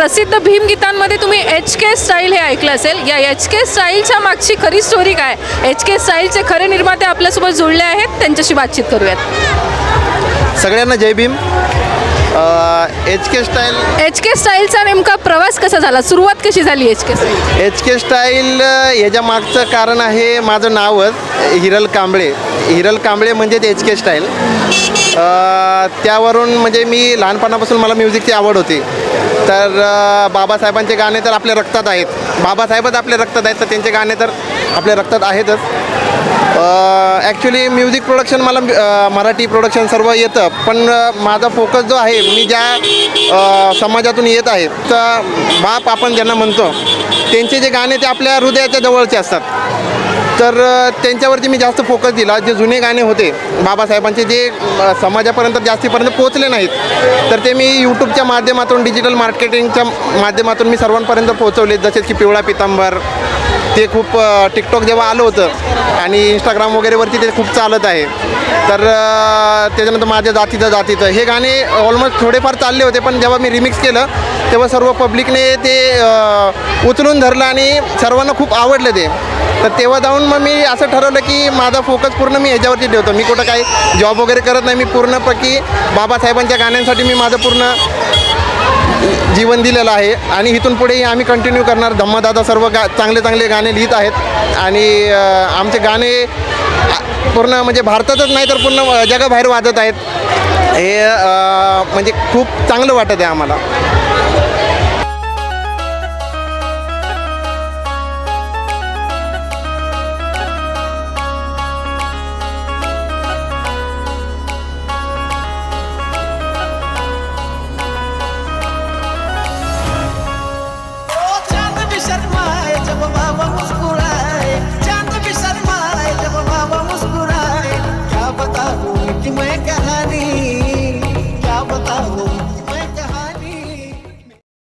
प्रसिद्ध भीमगीतांमध्ये तुम्ही H K style हे ऐकलं असेल. या एच के स्टाईलच्या मागची खरी स्टोरी काय? एच के स्टाईलचे खरे निर्माते आपल्यासोबत जुळले आहेत. त्यांच्याशी बातचीत करूयात. सगळ्यांना Jai Bhim. H K style H K स्टाईलचा नेमका प्रवास कसा झाला? सुरुवात कशी झाली H K style H K style याच्या मागचं कारण आहे माझं नावच हिरल कांबळे. हिरल कांबळे म्हणजेच एच के स्टाईल त्यावरून म्हणजे मी लहानपणापासून मला म्युझिकची आवड होती. तर बाबासाहेबांचे गाणे तर आपल्या रक्तात आहेत. बाबासाहेबच आपल्या रक्तात आहेत तर त्यांचे गाणे तर आपल्या रक्तात आहेतच. ॲक्च्युली म्युझिक प्रोडक्शन मला मराठी प्रोडक्शन सर्व येतं. पण माझा फोकस जो आहे मी ज्या समाजातून येत आहे तर बाप आपण ज्यांना म्हणतो त्यांचे जे गाणे ते आपल्या हृदयाच्या जवळचे असतात. तर त्यांच्यावरती मी जास्त फोकस दिला. जे जुने गाणे होते बाबासाहेबांचे जे समाजापर्यंत जास्तीपर्यंत पोहोचले नाहीत तर ते मी यूट्यूबच्या माध्यमातून डिजिटल मार्केटिंगच्या माध्यमातून मी सर्वांपर्यंत पोहोचवले. जसे की पिवळा पितांबर ते खूप टिकटॉक जेव्हा आलं होतं आणि इंस्टाग्राम वगैरेवरती ते खूप चालत आहे. तर त्याच्यानंतर माझ्या जातीचं जातीचं. हे गाणे ऑलमोस्ट थोडेफार चालले होते पण जेव्हा मी रिमिक्स केलं तेव्हा सर्व पब्लिकने ते उचलून धरलं आणि सर्वांना खूप आवडलं ते. तर तेव्हा जाऊन मग मी असं ठरवलं की माझा फोकस पूर्ण मी ह्याच्यावरती ठेवतो. मी कुठं काही जॉब वगैरे करत नाही मी पूर्णपैकी बाबासाहेबांच्या गाण्यांसाठी मी माझं पूर्ण जीवन दिलेलं आहे. आणि इथून पुढेही आम्ही कंटिन्यू करणार. धम्मदादा सर्व गा चांगले चांगले गाणे लिहित आहेत. आणि आमचे गाणे पूर्ण म्हणजे भारतातच नाही तर पूर्ण जगाबाहेर वाजत आहेत. हे म्हणजे खूप चांगलं वाटत आहे आम्हाला.